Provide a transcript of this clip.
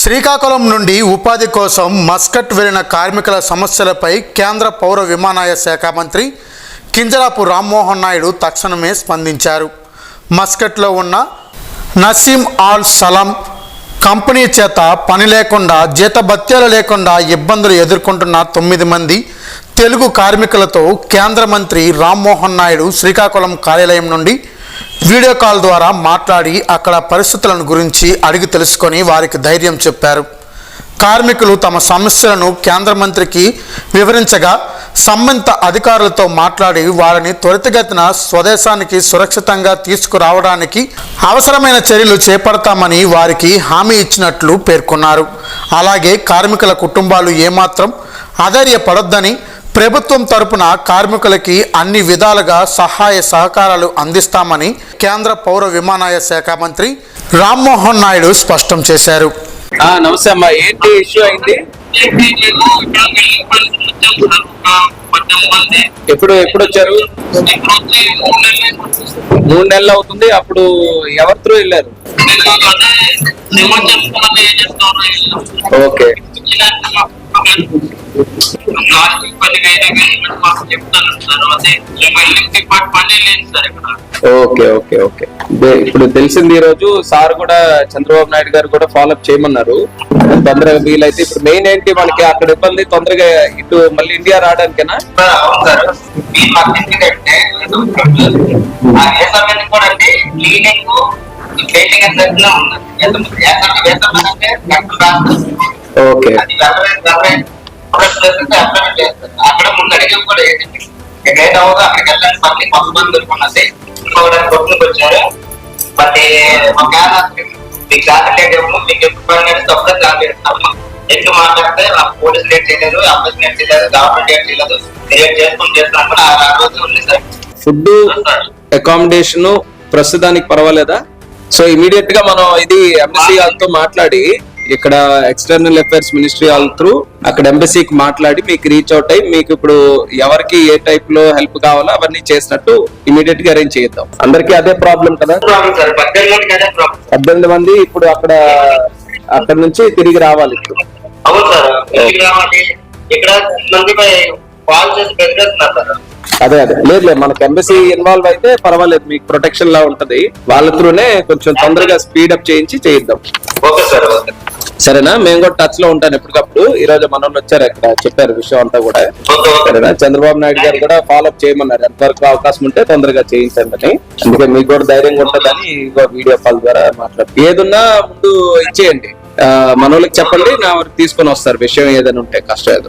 శ్రీకాకుళం నుండి ఉపాధి కోసం మస్కట్ వెళ్ళిన కార్మికుల సమస్యలపై కేంద్ర పౌర విమానయాన శాఖ మంత్రి కింజరాపు రామ్మోహన్ నాయుడు తక్షణమే స్పందించారు. మస్కట్లో ఉన్న నసీం ఆల్ సలాం కంపెనీ చేత పని లేకుండా జీతభత్యాలు లేకుండా ఇబ్బందులు ఎదుర్కొంటున్న తొమ్మిది మంది తెలుగు కార్మికులతో కేంద్ర మంత్రి రామ్మోహన్ నాయుడు శ్రీకాకుళం కార్యాలయం నుండి వీడియో కాల్ ద్వారా మాట్లాడి అక్కడ పరిస్థితులను గురించి అడిగి తెలుసుకొని వారికి ధైర్యం చెప్పారు. కార్మికులు తమ సమస్యలను కేంద్ర మంత్రికి వివరించగా సంబంధిత అధికారులతో మాట్లాడి వారిని త్వరితగతిన స్వదేశానికి సురక్షితంగా తీసుకురావడానికి అవసరమైన చర్యలు చేపడతామని వారికి హామీ ఇచ్చినట్లు పేర్కొన్నారు. అలాగే కార్మికుల కుటుంబాలు ఏమాత్రం ఆధర్యపడొద్దని ప్రభుత్వం తరపున కార్మికులకి అన్ని విధాలుగా సహాయ సహకారాలు అందిస్తామని కేంద్ర పౌర విమానయాన శాఖ మంత్రి రామ్మోహన్ నాయుడు స్పష్టం చేశారు. ఆ నమస్తే అమ్మా. ఏంటి ఇష్యూ అయింది? ఎప్పుడు ఎప్పుడు వచ్చారు? మూడు నెలలు అవుతుంది. అప్పుడు ఎవరి త్రూ వెళ్ళారు? ఓకే. Okay okay okay. ఇప్పుడు తెలిసింది ఈ రోజు సార్ కూడా చంద్రబాబు నాయుడు గారు కూడా ఫాలో అప్ చేయమన్నారు. తొందరగా వీలైతే ఇప్పుడు మెయిన్ ఏంటి మనకి అక్కడ ఇబ్బంది? తొందరగా ఇటు మళ్ళీ ఇండియా రావడానికేనా? ఓకే. అక్కడ ముందు అడిగి కూడా ఎక్కడైతే అక్కడికి వెళ్ళండి మళ్ళీ కొత్త మంది దొరుకున్నది ఇంకొకటి కొట్టుకు వచ్చారు. మళ్ళీ మా క్యాన్ మీకు మీకు ఎప్పుడు పని తప్పదు జాగ్రత్త ఎక్కువ మాట్లాడితే నాకు పోలీస్ లేట్ చేయలేదు అబ్బాయి లేట్ చేయలేదు గవర్నమెంట్ లేట్ చేయలేదు నేను చేసుకుని చేస్తున్నాను కూడా ఆ ఆ రోజు ఉంది సార్. ఫుడ్ అకామిడేషన్ ప్రస్తుతానికి పర్వాలేదా? సో ఇమీడియట్గా మనం ఇది ఎంబసీ వాళ్ళతో మాట్లాడి ఇక్కడ external affairs ministry all through అక్కడ ఎంబసీకి మాట్లాడి మీకు రీచ్ అవుట్ అయ్యి మీకు ఇప్పుడు ఎవరికి ఏ టైప్లో హెల్ప్ కావాలో అవన్నీ చేసినట్టు ఇమీడియట్గా అరేంజ్ చేద్దాం అందరికీ అదే ప్రాబ్లం కదా? పద్దెనిమిది మంది ఇప్పుడు అక్కడ అక్కడ నుంచి తిరిగి రావాలి ఇప్పుడు. అవును సార్ అదే అదే. లేదు లేదు. మనకి ఎంబసీ ఇన్వాల్వ్ అయితే పర్వాలేదు. మీకు ప్రొటెక్షన్ లా ఉంటది. వాళ్ళ త్రూనే కొంచెం తొందరగా స్పీడ్ అప్ చేయించి చేయిద్దాం. Okay sir okay. సరేనా? మేము కూడా టచ్లో ఉంటాను ఎప్పటికప్పుడు. ఈ రోజు మన వచ్చారు ఇక్కడ చెప్పారు విషయం అంతా కూడా. సరేనా? చంద్రబాబు నాయుడు గారు కూడా ఫాలో అప్ చేయమన్నారు. ఎంతవరకు అవకాశం ఉంటే తొందరగా చేయించండి అని. అందుకే మీకు కూడా ధైర్యంగా ఉంటుందని వీడియో కాల్ ద్వారా మాట్లాడు ఏదున్నా ముందు ఇచ్చేయండి. ఆ, మన చెప్పండి నా వారికి తీసుకొని వస్తారు. విషయం ఏదైనా ఉంటే కష్టం ఏదో.